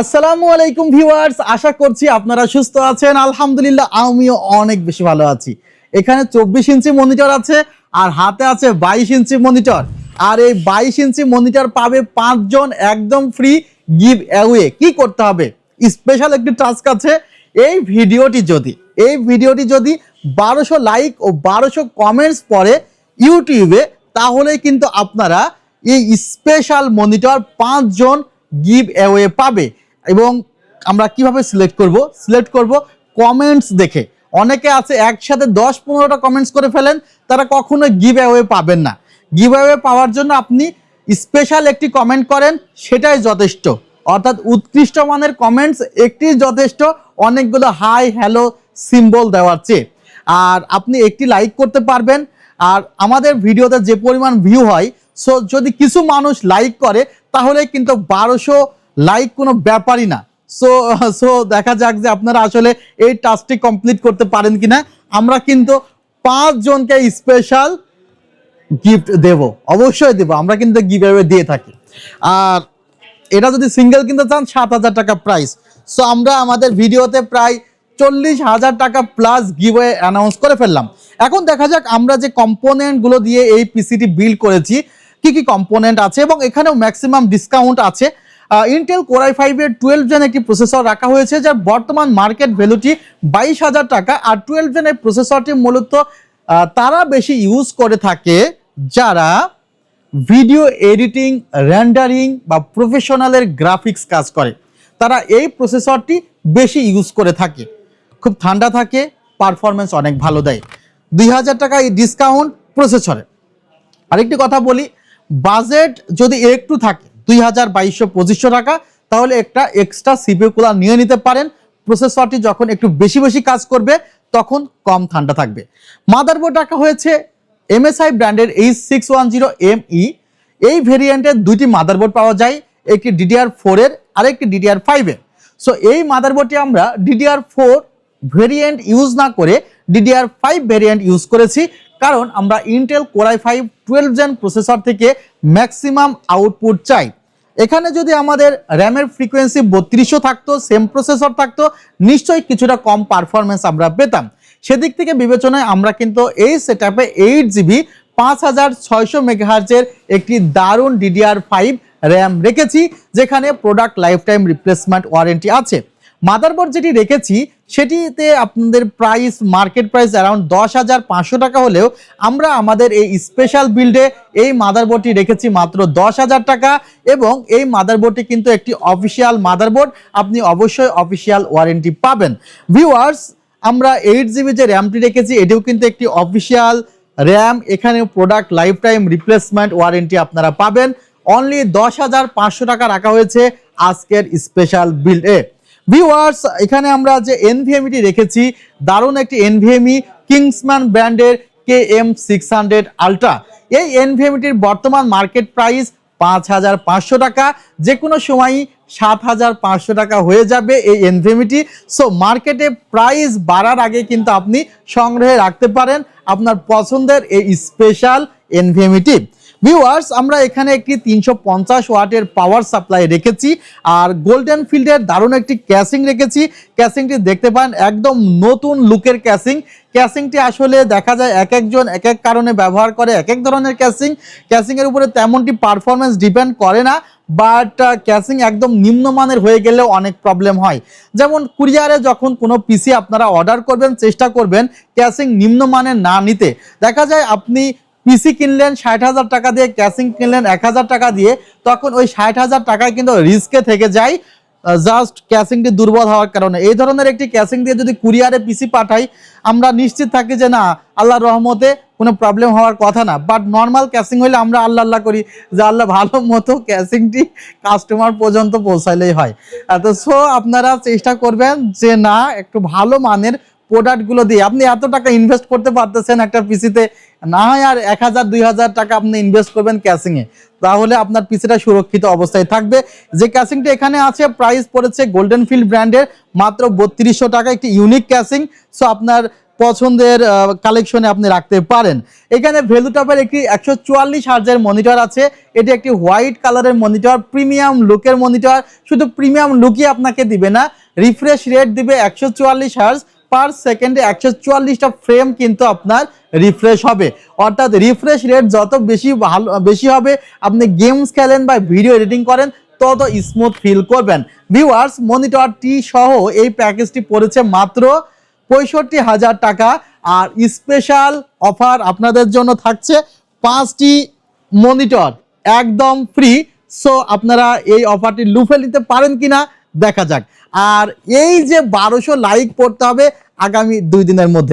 আসসালামু আলাইকুম ভিউয়ার্স, আশা করছি আপনারা সুস্থ আছেন। আলহামদুলিল্লাহ, আমিও অনেক বেশি ভালো আছি। এখানে চব্বিশ ইঞ্চি মনিটর আছে আর হাতে আছে বাইশ ইঞ্চি মনিটর। আর এই বাইশ ইঞ্চি মনিটর পাবে পাঁচজন একদম ফ্রি গিভ অ্যাওয়ে কি করতে হবে? স্পেশাল একটি টাস্ক আছে। এই ভিডিওটি যদি, এই ভিডিওটি যদি বারোশো লাইক ও বারোশো কমেন্টস পরে ইউটিউবে, তাহলে কিন্তু আপনারা এই স্পেশাল মনিটর পাঁচজন গিভ অ্যাওয়ে পাবে। এবং আমরা কীভাবে সিলেক্ট করব? সিলেক্ট করব কমেন্টস দেখে। অনেকে আছে একসাথে দশ পনেরোটা কমেন্টস করে ফেলেন, তারা কখনো গিভ অ্যাওয়ে পাবেন না। গিভ অ্যাওয়ে পাওয়ার জন্য আপনি স্পেশাল একটি কমেন্ট করেন, সেটাই যথেষ্ট। অর্থাৎ উৎকৃষ্ট মানের কমেন্টস একটি যথেষ্ট, অনেকগুলো হাই হ্যালো সিম্বল দেওয়ার চেয়ে। আর আপনি একটি লাইক করতে পারবেন। আর আমাদের ভিডিওতে যে পরিমাণ ভিউ হয় সো যদি কিছু মানুষ লাইক করে, তাহলে কিন্তু বারোশো লাইক কোনো ব্যাপারই না। সো সো দেখা যাক যে আপনারা আসলে এই টাস্কটি কমপ্লিট করতে পারেন কিনা। আমরা কিন্তু পাঁচজনকে স্পেশাল গিফট দেব। অবশ্যই দেব। আমরা কিন্তু গিভ দিয়ে থাকি। আর এটা যদি সিঙ্গেল কিনতে চান, সাত হাজার টাকা প্রাইস সো আমরা আমাদের ভিডিওতে প্রায় চল্লিশ হাজার টাকা প্লাস গিভওয়ে অ্যানাউন্স করে ফেললাম। এখন দেখা যাক আমরা যে কম্পোনেন্টগুলো দিয়ে এই পিসিটি বিল্ড করেছি, কি কি কম্পোনেন্ট আছে এবং এখানেও ম্যাক্সিমাম ডিসকাউন্ট আছে। ইন্টেল কোরাই ফাইভের টুয়েলভ জেন একটি প্রসেসর রাখা হয়েছে, যার বর্তমান মার্কেট ভ্যালুটি বাইশ হাজার টাকা, আর টুয়েলভ জেনের প্রসেসরটি মূলত তারা বেশি ইউজ করে থাকে যারা ভিডিও এডিটিং রেন্ডারিং বা প্রফেশনালের গ্রাফিক্স কাজ করে। তারা এই প্রসেসরটি বেশি ইউজ করে থাকে। খুব ঠান্ডা থাকে পারফরমেন্স অনেক ভালো দেয়। দুই হাজার টাকা এই ডিসকাউন্ট প্রসেসরে আরেকটি কথা বলি বাজেট যদি একটু থাকে দুই হাজার বাইশশো পঁচিশশো টাকা। তাহলে একটা এক্সট্রা সিপিউ কুলার নিয়ে নিতে পারেন। প্রসেসরটি যখন একটু বেশি বেশি কাজ করবে, তখন কম ঠান্ডা থাকবে। মাদারবোর্ড রাখা হয়েছে এমএসআই ব্র্যান্ডের H six one zero M E এই ভেরিয়েন্টের দুইটি মাদারবোর্ড পাওয়া যায়, একটি ডিডিআর ফোরের আরেকটি ডিডিআর ফাইভের সো এই মাদারবোর্ডটি আমরা ডিডিআর ফোর ভেরিয়েন্ট ইউজ না করে ডিডিআর ফাইভ ভেরিয়েন্ট ইউজ করেছি। কারণ আমরা Intel Core i five twelve gen processor থেকে ম্যাক্সিমাম আউটপুট চাই। এখানে যদি আমাদের র্যামের ফ্রিকোয়েন্সি বত্রিশশো থাকতো সেম প্রসেসর থাকতো, নিশ্চয়ই কিছুটা কম পারফরমেন্স আমরা পেতাম। সেদিক থেকে বিবেচনায় আমরা কিন্তু এই সেট আপে এইট জিবি পাঁচ হাজার ছয়শো মেগাহার্জের একটি দারুণ ডিডিআর ফাইভ র্যাম রেখেছি, যেখানে product life time replacement warranty আছে। মাদারবোর্ড যেটি রেখেছি সেটিতে আপনাদের প্রাইস মার্কেট প্রাইস অ্যারাউন্ড দশ হাজার পাঁচশো টাকা হলেও আমরা আমাদের এই স্পেশাল বিল্ডে এই মাদারবোর্ডটি রেখেছি মাত্র দশ হাজার টাকা এবং এই মাদারবোর্ডটি কিন্তু একটি অফিসিয়াল মাদারবোর্ড আপনি অবশ্যই অফিসিয়াল ওয়ারেন্টি পাবেন। ভিউয়ার্স আমরা এইট জিবি যে র্যামটি রেখেছি, এটিও কিন্তু একটি অফিসিয়াল র্যাম এখানে product life time replacement warranty আপনারা পাবেন। অনলি দশ হাজার পাঁচশো টাকা রাখা হয়েছে আজকের স্পেশাল বিল্ড ভিউয়ার্স এখানে আমরা যে এনভিএমইটি রেখেছি, দারুণ একটি এনভিএমই কিংসম্যান ব্র্যান্ডের K M six hundred ultra এই এনভিএমইটির বর্তমান মার্কেট প্রাইস পাঁচ হাজার পাঁচশো টাকা, যে কোনো সময়ই সাত হাজার পাঁচশো টাকা হয়ে যাবে এই এনভিএমইটি সো মার্কেটে প্রাইস বাড়ার আগে কিন্তু আপনি সংগ্রহে রাখতে পারেন আপনার পছন্দের এই স্পেশাল এনভিএমইটি ভিউয়ার্স আমরা এখানে একটি তিনশো পঞ্চাশ ওয়াটের পাওয়ার সাপ্লাই রেখেছি আর গোল্ডেন ফিল্ডের দারুণ একটি ক্যাসিং রেখেছি। ক্যাসিংটি দেখতে পান, একদম নতুন লুকের ক্যাসিং ক্যাসিংটি আসলে দেখা যায় এক একজন, এক এক কারণে ব্যবহার করে এক এক ধরনের ক্যাসিং ক্যাসিংয়ের উপরে তেমনটি পারফরমেন্স ডিপেন্ড করে না বাট ক্যাসিং একদম নিম্নমানের হয়ে গেলেও অনেক প্রবলেম হয়। যেমন কুরিয়ারে যখন কোনো পিসি আপনারা অর্ডার করবেন, চেষ্টা করবেন ক্যাসিং নিম্নমানের না নিতে। দেখা যায় আপনি পিসি কিনলেন ষাট হাজার টাকা দিয়ে ক্যাসিং কিনলেন এক হাজার টাকা দিয়ে, তখন ওই ষাট হাজার টাকায় কিন্তু রিস্কে থেকে যায় জাস্ট ক্যাসিংটি দুর্বল হওয়ার কারণে। এই ধরনের একটি ক্যাসিং দিয়ে যদি কুরিয়ারে পিসি পাঠাই, আমরা নিশ্চিত থাকি যে না, আল্লাহর রহমতে কোনো প্রবলেম হওয়ার কথা না। বাট নর্মাল ক্যাসিং হলে আমরা আল্লাহ আল্লাহ করি যে আল্লাহ ভালো মতো ক্যাসিংটি কাস্টমার পর্যন্ত পৌঁছাইলেই হয়। তো সো আপনারা চেষ্টা করবেন যে না, একটু ভালো মানের প্রোডাক্টগুলো দিয়ে আপনি এত টাকা ইনভেস্ট করতে পারতেছেন একটা পিসিতে না হয় আর এক হাজার, দুই হাজার টাকা আপনি ইনভেস্ট করবেন ক্যাসিংয়ে তাহলে আপনার পিসিটা সুরক্ষিত অবস্থায় থাকবে। যে ক্যাসিংটা এখানে আছে প্রাইস পড়েছে গোল্ডেন ফিল্ড ব্র্যান্ডের মাত্র বত্রিশশো টাকা, একটি ইউনিক ক্যাসিং সো আপনার পছন্দের কালেকশনে আপনি রাখতে পারেন। এখানে ভ্যালুটপের একটি একশো চুয়াল্লিশ হার্জের মনিটর আছে। এটি একটি হোয়াইট কালারের মনিটর প্রিমিয়াম লুকের মনিটর শুধু প্রিমিয়াম লুকই আপনাকে দিবে না রিফ্রেশ রেট দিবে একশো চুয়াল্লিশ হার্জ পার সেকেন্ডে একশো চুয়াল্লিশটা ফ্রেম কিন্তু আপনার রিফ্রেশ হবে। অর্থাৎ রিফ্রেশ রেট যত বেশি ভালো, বেশি হবে, আপনি গেমস খেলেন বা ভিডিও এডিটিং করেন, তত স্মুথ ফিল করবেন। ভিউয়ার্স মনিটরটি সহ এই প্যাকেজটি পড়েছে মাত্র পঁয়ষট্টি হাজার টাকা। আর স্পেশাল অফার আপনাদের জন্য থাকছে পাঁচটি মনিটর একদম ফ্রি সো আপনারা এই অফারটি লুফে নিতে পারেন কিনা দেখা যাক। আর এই যে বারোশো লাইক পড়তে হবে আগামী দুই দিনের মধ্যে।